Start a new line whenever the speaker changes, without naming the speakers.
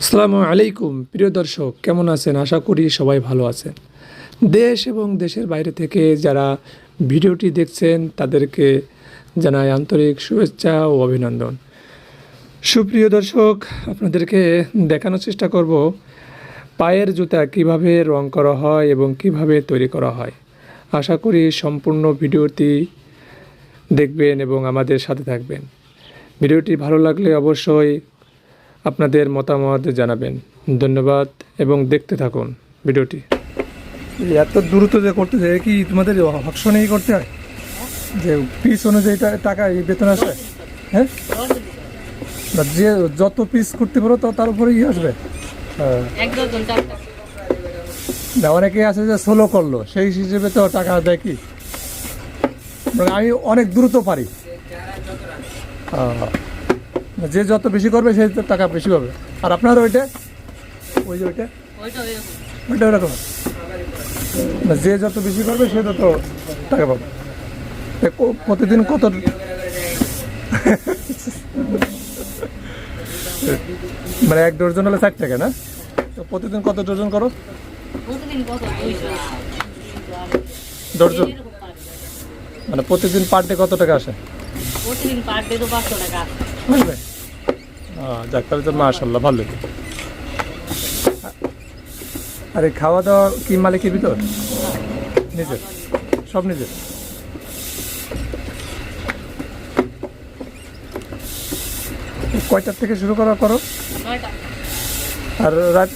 আসসালামু আলাইকুম, প্রিয় দর্শক, কেমন আছেন? আশা করি সবাই ভালো আছেন। দেশ এবং দেশের বাইরে থেকে যারা ভিডিওটি দেখছেন, তাদেরকে জানাই আন্তরিক শুভেচ্ছা ও অভিনন্দন। সুপ্রিয় দর্শক, আপনাদেরকে দেখানোর চেষ্টা করব পায়ের জুতা কীভাবে রং করা হয় এবং কীভাবে তৈরি করা হয়। আশা করি সম্পূর্ণ ভিডিওটি দেখবেন এবং আমাদের সাথে থাকবেন। ভিডিওটি ভালো লাগলে অবশ্যই আপনাদের মতামত জানাবেন। ধন্যবাদ এবং দেখতে থাকুন ভিডিওটি।
এত দ্রুত যে করতে যায় কি তোমাদের অপশনেই করতে হয়? যে পিস অনুযায়ী টাকা এই বেতন আসে হ্যাঁ? যে যত পিস করতে পারো তো তার উপরে ই আসবে। হ্যাঁ। না, অনেকে আছে যে সোলো করল সেই হিসেবে তো টাকা দেয় কি? মানে আমি অনেক দ্রুত পারি। আহ, যে যত বেশি করবে তো টাকা বেশি পাবে। আর আপনার ওইটা? ওই যে ওইটা?
ওইটা
ওরকম যে যত বেশি করবে সে তত টাকা পাবে। প্রতিদিন কত? মানে এক ডজন হলে ষাট টাকা না? তো প্রতিদিন কত ডজন করো?
প্রতিদিন
ডজন মানে প্রতিদিন পার ডে কত টাকা আসে?
প্রতিদিন পার ডে তো পাঁচশো টাকা। আসে।
যাক তাহলে তো মাশাল্লাহ ভালো আরে খাওয়া দাওয়া কি মালিকের ভিতর? নিজের সব নিজের। কয়টার থেকে শুরু করা করো? আর রাত